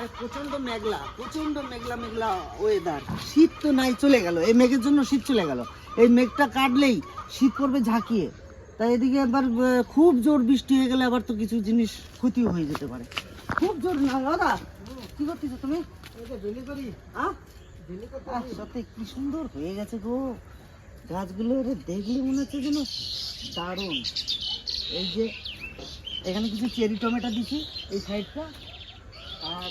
আরে প্রচণ্ড মেঘলা প্রচণ্ড মেঘলা মেঘলা ওয়েদার শীত তো নাই চলে গেল। এই মেঘের জন্য শীত চলে গেল। এই মেঘটা কাটলেই শীত পড়বে ঝাঁকিয়ে। তাই এদিকে আহ, খুব জোর বৃষ্টি হয়ে গেলে আবার তো কিছু জিনিস ক্ষতি হয়ে যেতে পারে। খুব জোর না দাদা। কি করতেছো তুমি? সত্যি কি সুন্দর হয়ে গেছে গো। গাছগুলো রে দেখলে মনে হচ্ছে যেন দারুণ। এই যে এখানে কিছু চেরি টমেটো দিছি এই সাইডটা। আর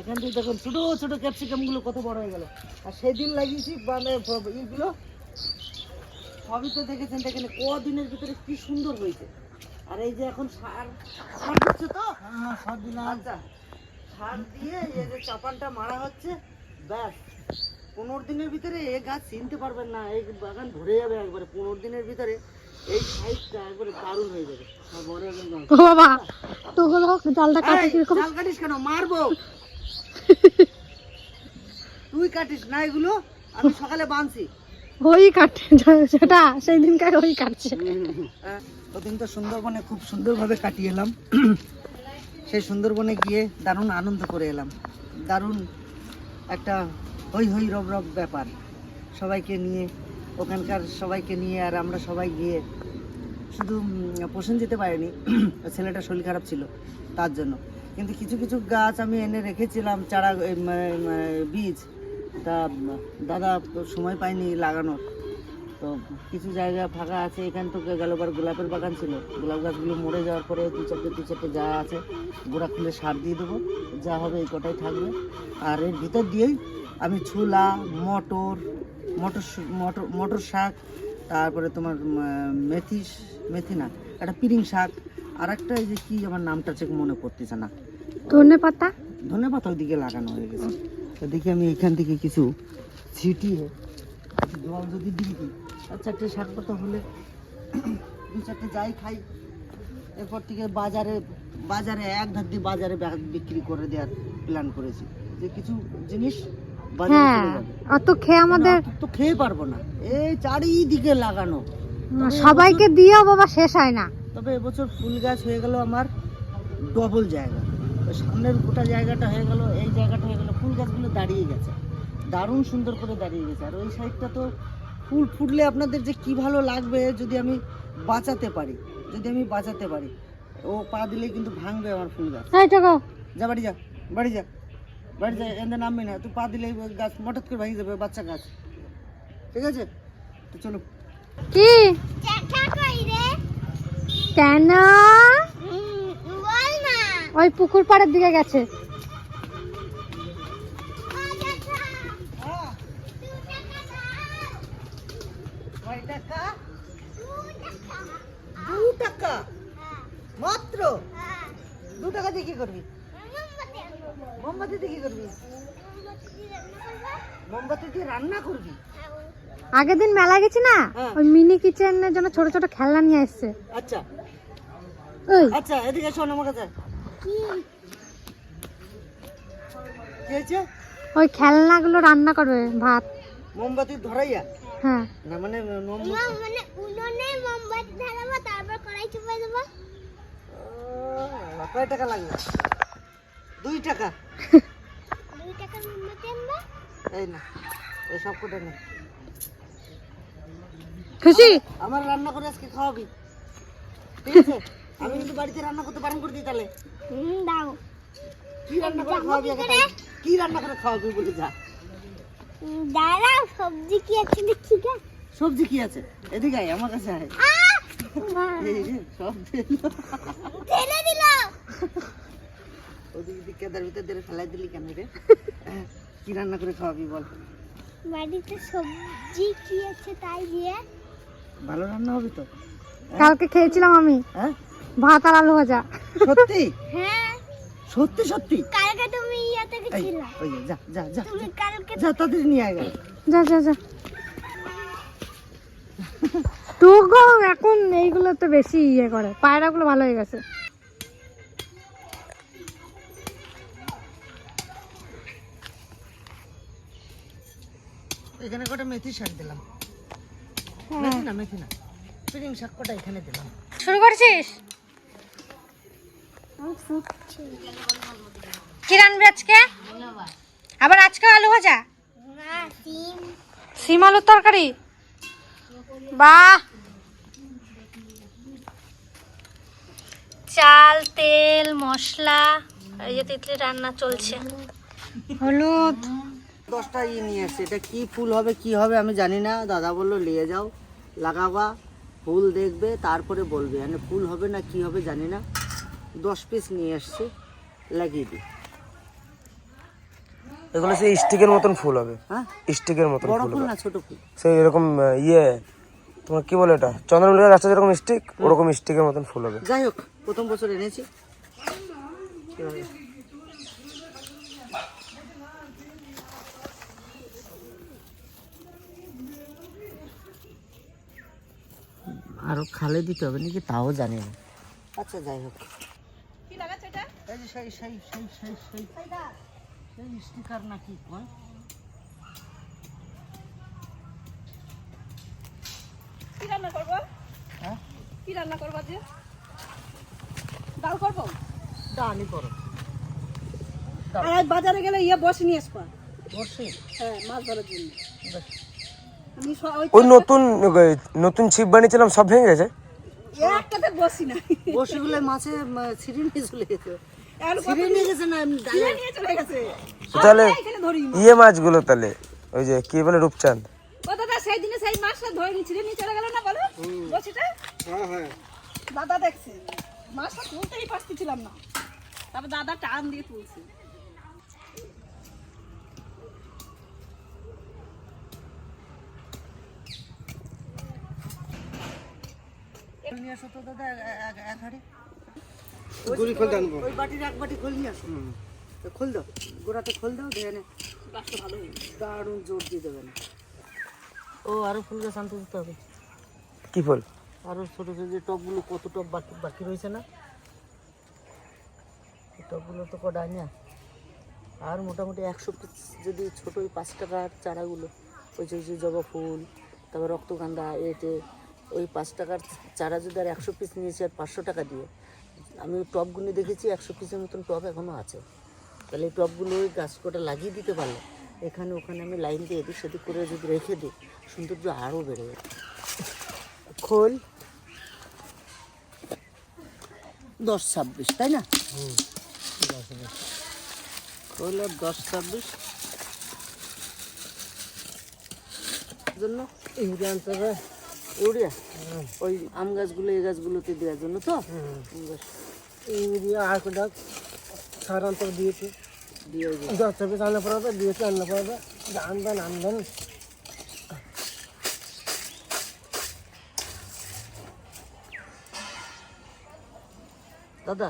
এখান থেকে দেখুন ছোটো ছোটো ক্যাপসিকামগুলো কত বড় হয়ে গেল। আর সেদিন লাগিয়েছি মানে ইগুলো সবই তো দেখেছেন দেখেন কদিনের ভিতরে কি সুন্দর হয়েছে। আর এই যে এখন সার সার দিচ্ছে তো? হ্যাঁ সার দিলাম। আচ্ছা সার দিয়ে এই যে চাপানটা মারা হচ্ছে ব্যাস। পনেরো দিনের ভিতরে এ গাছ চিনতে পারবেন না এই বাগান ভরে যাবে একবারে। পনেরো দিনের ভিতরে ও বাবা তো হলো জালটা কাটে এই, কীরকম? জাল কাটিস কেন? মারবো। তুই কাটিস না এগুলো আমি সকালে বাঁধছি ওই কাটে সেটা সেই দিনকার ওই কাটছে। হ্যাঁ, ওদিন তো সুন্দরবনে খুব সুন্দরভাবে কাটিয়ে এলাম। সেই সুন্দরবনে গিয়ে দারুণ আনন্দ করে এলাম। দারুণ একটা হই হই রব রব ব্যাপার। সবাইকে নিয়ে ওখানকার সবাইকে নিয়ে আর আমরা সবাই গিয়ে শুধু পোষণ যেতে পারিনি। ছেলেটা শরীর খারাপ ছিল তার জন্য। কিন্তু কিছু কিছু গাছ আমি এনে রেখেছিলাম, চারা বীজ। তা, দাদা সময় পায়নি লাগানোর। তো কিছু জায়গা ফাঁকা আছে, এখান থেকে গেলবার গোলাপের বাগান ছিল। গোলাপ গাছগুলো মরে যাওয়ার পরে দু চারটে দু চারটে যা আছে, গোড়া খুলে সার দিয়ে দেবো। যা হবে এই কটাই থাকবে। আর এর ভিতর দিয়েই আমি ছোলা, মটর মটর মটর মটর শাক তারপরে তোমার মেথি মেথি না একটা পিরিং শাক আর একটা এই যে কি আমার নামটা ঠিক মনে পড়তেছে না। ধনে পাতা? ধনে পাতা ওইদিকে লাগানো হয়ে গেছে। তো দেখি আমি এখান থেকে কিছু ছিটিয়ে জল যদি দিই আর চারটে শাক পাতা হলে দু চারটে যাই খাই। এরপর থেকে বাজারে বাজারে এক ধার দিয়ে বাজারে বিক্রি করে দেওয়ার প্ল্যান করেছি। যে কিছু জিনিস হ্যাঁ অত খেয়ে আমাদের তো খেয়ে পারব না। এই চারিদিকে লাগানো। সবাইকে দিয়েও বাবা শেষ হয় না। তবে এবছর ফুল গাছ হয়ে গেল আমার ডবল জায়গা। সামনের গোটা জায়গাটা হয়ে গেল এই জায়গাটা হয়ে গেল ফুল গাছগুলো দাঁড়িয়ে গেছে। দারুণ সুন্দর করে দাঁড়িয়ে গেছে। আর ওই সাইডটা তো ফুল ফুটলে আপনাদের যে কি ভালো লাগবে যদি আমি বাঁচাতে পারি যদি আমি বাঁচাতে পারি। ও পা দিলে কিন্তু ভাঙবে আমার ফুল গাছ। যা বাড়ি যা বাড়ি যা। বাড়ি যা এখানে নামবি না তুই পা দিলেই ওই গাছ হঠাৎ করে ভেঙে যাবে বাচ্চা গাছ। ঠিক আছে? তো চলো। কি? কেন? ওই পুকুর পাড়ের দিকে গেছে। দু টাকা? মাত্র? দু টাকা দিয়ে কি করবি মোমবাতি দিয়ে কি করবি মোমবাতি দিয়ে রান্না করবি। আগের দিন মেলা গেছি না? হ্যাঁ। ওই মিনি কিচেনের জন্য ছোট ছোট খেলনা নিয়ে এসছে আচ্ছা। ওই। আচ্ছা এদিকে শোন আমার কাছে। কি? হয়েছে? ওই খেলনাগুলো রান্না করবে ভাত। মোমবাতি ধরাইয়া? হ্যাঁ। না মানে মানে উনুনে মোমবাতি ধরাবো তারপর কড়াই চুপাই দেবো। কয় টাকা লাগবে? দুই টাকা। দুই টাকার মোমবাতি আনব। এই না এই সব কোটা নেই খুশি? আমার রান্না করে আজকে খাওয়াবি। ঠিক আছে? আমি কিন্তু বাড়িতে রান্না করতে বারণ করে দিই তাহলে। হুম দাও। কি রান্না করে খাওয়াবি আগে তাই? কি রান্না করে খাওয়াবি বলে যা। দাঁড়াও সবজি কি আছে দেখি গা। সবজি কি আছে? এদিকে আয় আমার কাছে আয়! এই যে সব দিল ফেলে দিল। ওদিকে দিকে কেদার ভিতর দিয়ে ফেলাই দিলি কেন রে? কি রান্না করে খাওয়াবি বল? বাড়িতে সবজি কি আছে তাই দিয়ে। ভালো রান্না হবে তো। কালকে খেয়েছিলাম আমি। হ্যাঁ? ভাত আর আলু ভাজা। সত্যি? হ্যাঁ। সত্যি সত্যি? কালকে তুমি ইয়াতে গেছিলা। ওই যা যা যা তুমি কালকে যা তাদের নিয়ে আয়। যা যা যা। টুকু এখন এইগুলো তো বেশি ইয়ে করে। পায়রাগুলো ভালো হয়ে গেছে। এখানে কটা মেথি শাক দিলাম। মেথি না মেথি না। পিরিং শাক কটা এখানে দিলাম। শুরু করছিস? কি রানবে আজকে? আবার আজকে আলু ভাজা? না সিম। সিম আলুর তরকারি? বাহ! চাল তেল মশলা এই যে তিতলি রান্না চলছে। হলুদ। দশটা ইয়ে নিয়ে এসছে। এটা কি ফুল হবে কি হবে আমি জানি না। দাদা বলল নিয়ে যাও লাগাবা ফুল দেখবে তারপরে বলবে। মানে ফুল হবে না কি হবে জানি না। দশ পিস নিয়ে এসছে লাগিয়ে দিই। এগুলো সেই স্টিকের মতন ফুল হবে। হ্যাঁ? স্টিকের মতন বড় ফুল না ছোট ফুল? সেই এরকম ইয়ে তোমার কি বলে এটা? চন্দ্রমল্লিকার রাস্তা যেরকম স্টিক ওরকম স্টিকের মতন ফুল হবে। যাই হোক প্রথম বছর এনেছি। আরও খালে দিতে হবে নাকি তাও জানি না। আচ্ছা যাই হোক। এই যে সেই সেই সেই সেই সেই। সেই স্টিকার নাকি কয়? কি রান্না করব? হ্যাঁ? কি রান্না করব যে ডাল করব? ডালি করো। আর বাজারে গেলে ইয়ে বসে নিয়ে আসব। বসে? হ্যাঁ মাছ ধরার জন্য। ওই ওই নতুন নতুন ছিপ বানিয়েছিলাম সব ভেঙে গেছে। একটাতে বসি না বসিগুলো মাছে ছিঁড়ে নিয়ে চলে তাহলে ধরি ইয়ে মাছগুলো তাহলে ওই যে কি বলে রূপচাঁদ? ও দাদা সেই দিনে সেই মাছটা ধরে নিয়ে ছিঁড়ে নিয়ে চলে গেল না বলো? বসিটা? দাদা দেখছে মাছটা তুলতেই পারতেছিলাম না। তারপর দাদা টান দিয়ে তুলছে। নিয়ে আসো তো দাদা এ- এ- এক হাঁড়ি ওই বাটির এক বাটি খোল নিয়ে আসো। খোল দাও গোড়াতে খোল দাও দেখে নে। গাছটা ভালো দারুণ জোর দিয়ে দেবেন ও আরও ফুল গাছ আনতে দিতে হবে। কি ফুল? আরও ছোট ছোট যে টবগুলো কত টব বাকি বাকি রয়েছে না? তো না আর মোটামুটি একশো পিস যদি ছোট ওই পাঁচ টাকার চারাগুলো ওই যে ওই যে জবা ফুল তারপর রক্তগান্ধা এতে ওই পাঁচ টাকার চারা যদি আর একশো পিস নিয়েছি আর পাঁচশো টাকা দিয়ে, আমি ওই টবগুলো দেখেছি একশো পিসের মতন টব এখনও আছে। তাহলে এই টবগুলো ওই গাছ কটা লাগিয়ে দিতে পারলে, এখানে ওখানে আমি লাইন দিয়ে এদিক সেদিক করে যদি রেখে দিই, সৌন্দর্য আরও বেড়ে যাবে। খোল। দশ ছাব্বিশ, তাই না? খোল আর দশ ছাব্বিশ। জন্য ইউরিয়া আনতে হবে ইউরিয়া? ওই আম গাছগুলো এই গাছগুলোতে দেওয়ার জন্য তো? ইউরিয়া আর কোটা সার অন্তর দিয়েছি। দিয়ে দশ ছাব্বিশ আনলে পড়াবে দিয়েছি আনলে পড়াবে আনবেন আনবেন। দাদা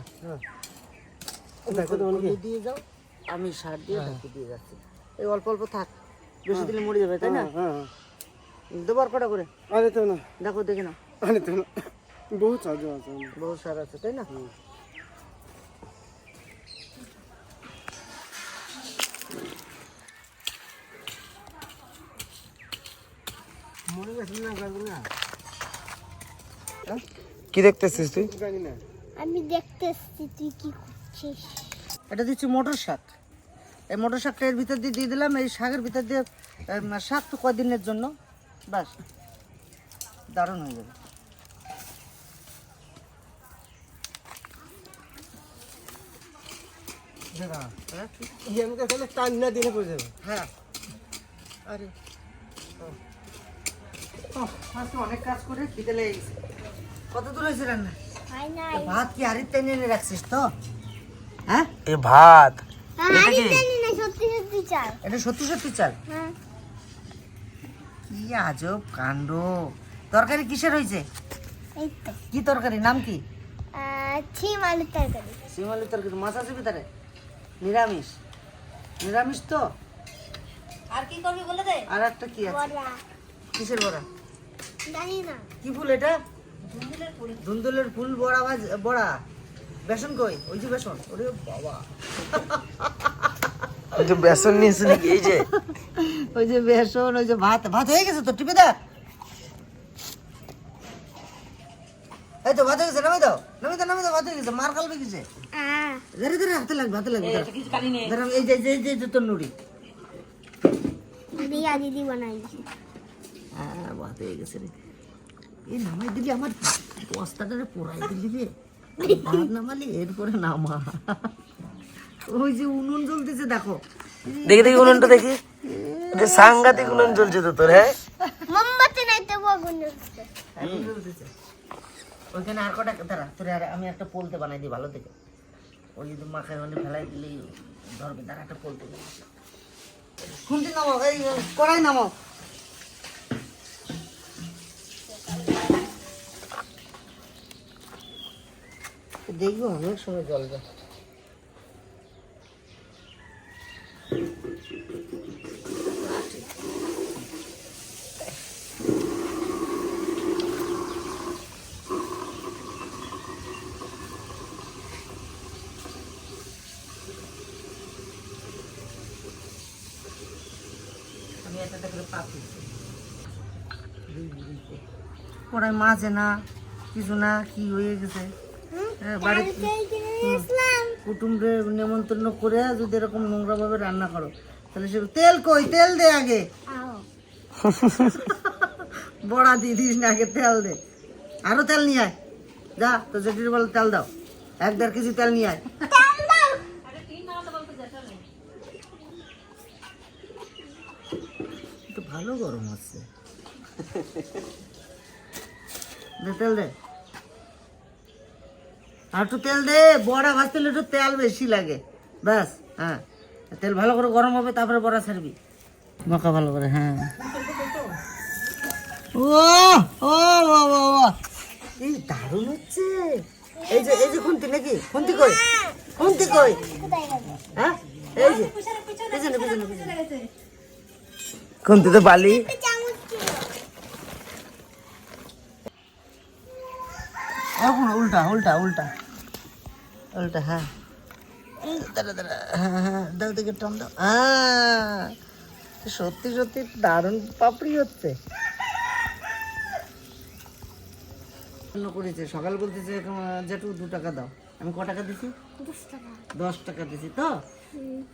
দিয়ে যাও। আমি সার দিয়ে দিয়ে যাচ্ছি। এই অল্প অল্প থাক। বেশি দিলে মরে যাবে তাই না? হ্যাঁ। দেবো আর কটা করে? আরে তো না। দেখো দেখে না আরে তো না। বহু সাহায্য আছে। বহু সার আছে তাই না? মনে গেছিল না গাছগুলো কি দেখতেছিস তুই? আমি দেখতে তুই কি করছিস? এটা দিচ্ছি মটর শাক। এই মটর শাকটা এর ভিতর দিয়ে দিয়ে দিলাম এই শাকের ভিতর দিয়ে শাক তো কদিনের জন্য? বাস দারুণ হয়ে যাবে। হ্যাঁ? হ্যাঁ। আরে ও। ও, আজকে অনেক কাজ করে খিদে কত দূর হয়েছে রান্না? ভাত কি হাড়ির টেনে এনে রাখছিস তো? হ্যাঁ? এ ভাত। আমি সত্যি সত্যি চাল। এটা সত্যি সত্যি চাল? হ্যাঁ। কি আজব কাণ্ড। তরকারি কিসের হয়েছে? কি তরকারি? নাম কি? ছিম আলুর তরকারি। শিমালি তরকারি। মাছ আছে ভিতরে? নিরামিষ। নিরামিষ তো? আর কি করবি বলে দে। আর একটা কি আছে? কিসের বড়া? জানি না। কি ফুল এটা? ধুন্দুলের ফুল বড়া ভাজ বড়া। বেসন কই? ওই যে বেসন। ওরে বাবা। বেসন নিয়েছে নাকি? এই যে। ওই যে বেসন ওই যে ভাত ভাত হয়ে গেছে তো টিপে দেখ এই তো ভাত হয়ে গেছে নামাই দাও নামাই দাও নামাই দাও ভাত হয়ে গেছে মার খালবে কিসে? ধরে ধরে হাতে লাগবে হাতে লাগবে দাঁড়া। কিছু কালি নেই। দাঁড়া, এই যে এই যে- এই যে তোর নুড়ি। দিয়া দিদি বানাই দিছে। হ্যাঁ ভাত হয়ে গেছে রে। এই নামাই দিলি আমার বস্তাটারে পোড়াই দিলি রে। ভাত নামালি এরপরে নামা। ওই যে উনুন জ্বলতেছে দেখো। দেখি দেখি উনুনটা দেখি। এটা সাংঘাতিক উনুন জ্বলছে তো তোর হ্যাঁ? মোমবাতি নাই তো আগুন জ্বলছে। জ্বলতেছে। ওইখানে আর কটা দাঁড়া তোর আর আমি একটা পোলতে বানাই দিই ভালো থেকে ওই যদি মাখায় মানে ফেলাই দিলেই ধরবে। দাঁড়া একটা পোলতে খুন্তি নামাও এই কড়াই নামাও। দেখব অনেক সময় জল যায় আমি একটা করে পাতি কড়াই মাছে না কিছু না কি হয়ে গেছে? হ্যাঁ, বাড়িতে কুটুমরে নেমন্তন্ন করে যদি এরকম নোংরা ভাবে রান্না করো তাহলে সে তেল কই? তেল দে আগে। বড়া দিয়ে দিস না আগে তেল দে। আরও তেল নিয়ে আয়। যা তো জেঠির বলে তেল দাও। এক দেড় কেজি তেল নিয়ে আয়। তো ভালো গরম হচ্ছে দে তেল দে। আর একটু তেল দে বড়া ভাজতে হলে একটু তেল বেশি লাগে। ব্যাস হ্যাঁ। তেল ভালো করে গরম হবে তারপরে বড়া ছাড়বি। মাখা ভালো করে হ্যাঁ। ও ও ও এই দারুণ হচ্ছে। এই যে এই যে খুন্তি নাকি? খুন্তি কই? খুন্তি কই? হ্যাঁ? এই যে পিছনে পিছনে পিছনে তো বালি। এখন উল্টা উল্টা উল্টা। উল্টা হ্যাঁ। দাঁড়া দাঁড়া হ্যাঁ হ্যাঁ দাও দিকে টান দাও। হ্যাঁ সত্যি সত্যি দারুণ পাপড়ি হচ্ছে। অন্য করেছে। সকাল বলতেছে জেঠু দু টাকা দাও। আমি ক টাকা দিছি? দশ টাকা। দশ টাকা দিছি তো?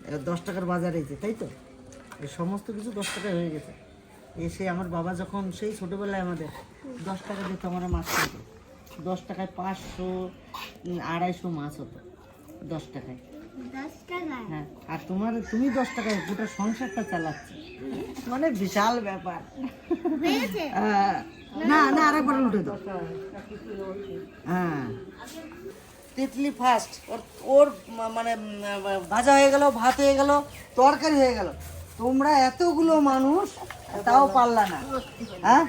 এবার দশ টাকার বাজার হয়েছে তাই তো? সমস্ত কিছু দশ টাকায় হয়ে গেছে। এসে আমার বাবা যখন সেই ছোটবেলায় আমাদের দশ টাকা দিত আমার মাছ কিনতো দশ টাকায় পাঁচশো আড়াইশো মাছ হতো দশ টাকায়। হ্যাঁ আর তোমার তুমি দশ টাকায় গোটা সংসারটা চালাচ্ছে। মানে বিশাল ব্যাপার। না না আরেকবার উঠে দাও হ্যাঁ। তিতলি ফার্স্ট ওর ওর মানে ভাজা হয়ে গেল ভাত হয়ে গেল তরকারি হয়ে গেল। তোমরা এতগুলো মানুষ তাও পারলা না। হ্যাঁ?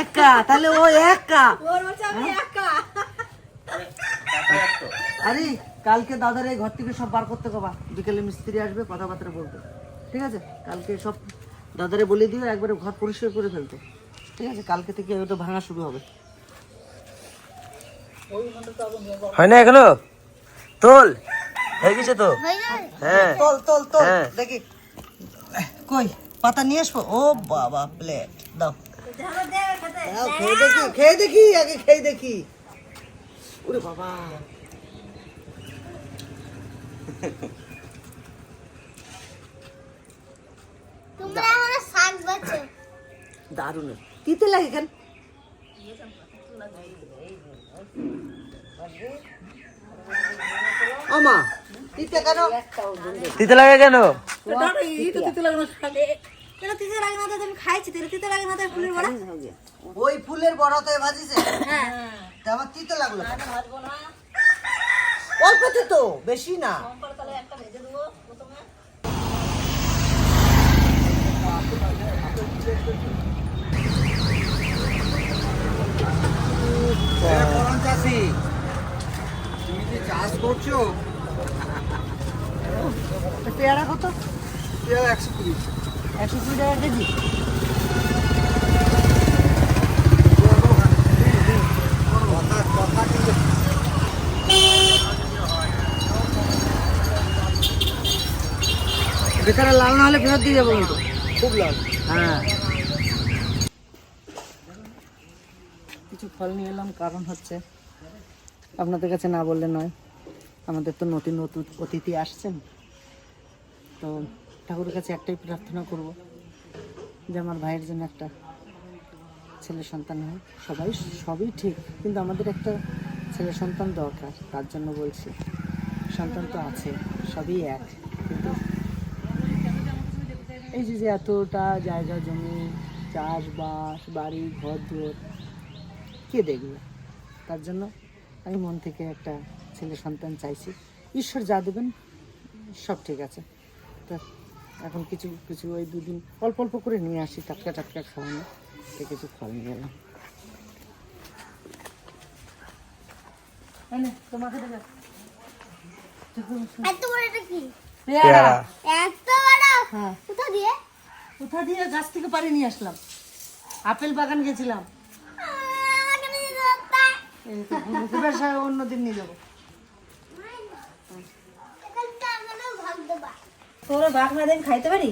একা তাহলে ও একা। ওর বলছে আমি একা। আরে কালকে দাদার এই ঘর থেকে সব বার করতে কবা। বিকেলে মিস্ত্রি আসবে কথাবার্তা বলবে। ঠিক আছে? কালকে সব দাদারে বলে দিও একবারে ঘর পরিষ্কার করে ফেলতে। ঠিক আছে? কালকে থেকে ওটা ভাঙা শুরু হবে। হয় না এখনও? তোল। হয়ে গেছে তো? হ্যাঁ তোল তোল তোল। হ্যাঁ। দেখি। কই? পাতা নিয়ে আসব? ও বাবা প্লেট দাও। দাও, খেয়ে দেখি খেয়ে দেখি আগে খেয়ে দেখি। ওরে বাবা। তোমরা আমার শাক বাছো দারুণ। তিতে লাগে কেন? আমা তিতে কেন তিতে লাগে কেন ওই ফুলের বড়াতে ভাজিছে তা আমার তিতে লাগল কেন? অল্প তিতো বেশি না। চাষি তুমি যে চাষ করছ? পেয়ারা কত? পেয়ারা একশো কুড়ি। একশো কুড়ি টাকা কেজি কথা কথা বেকারে লাল না হলে ফেরত দিয়ে যাব কিন্তু। খুব লাভ হ্যাঁ। কিছু ফল নিয়ে এলাম কারণ হচ্ছে আপনাদের কাছে না বললে নয় আমাদের তো নতুন নতুন অতিথি আসছেন। তো ঠাকুরের কাছে একটাই প্রার্থনা করব যে আমার ভাইয়ের জন্য একটা ছেলে সন্তান হয়। সবাই, সবই ঠিক, কিন্তু আমাদের একটা ছেলে সন্তান দরকার, তার জন্য বলছি, সন্তান তো আছে, সবই এক, কিন্তু এই যে এতটা জায়গা, জমি, চাষবাস, বাড়ি, ঘর, দুয়ার, কে দেখবে? তার জন্য আমি মন থেকে একটা ছেলে সন্তান চাইছি। ঈশ্বর যা দেবেন, সব ঠিক আছে। তা এখন কিছু কিছু ওই দুদিন অল্প অল্প করে নিয়ে আসি টাটকা টাটকা খাওয়ানো। সে কিছু ফল নিয়ে এলাম তোমাকে দেবে। এত বড় এটা কি? পেয়ারা। এত বড়? হ্যাঁ। কোথা দিয়ে? কোথা দিয়ে? গাছ থেকে পাড়ে নিয়ে আসলাম। আপেল বাগান গেছিলাম। অন্যদিন নিয়ে যাব। তোরা বাঘ না দেন খাইতে পারি?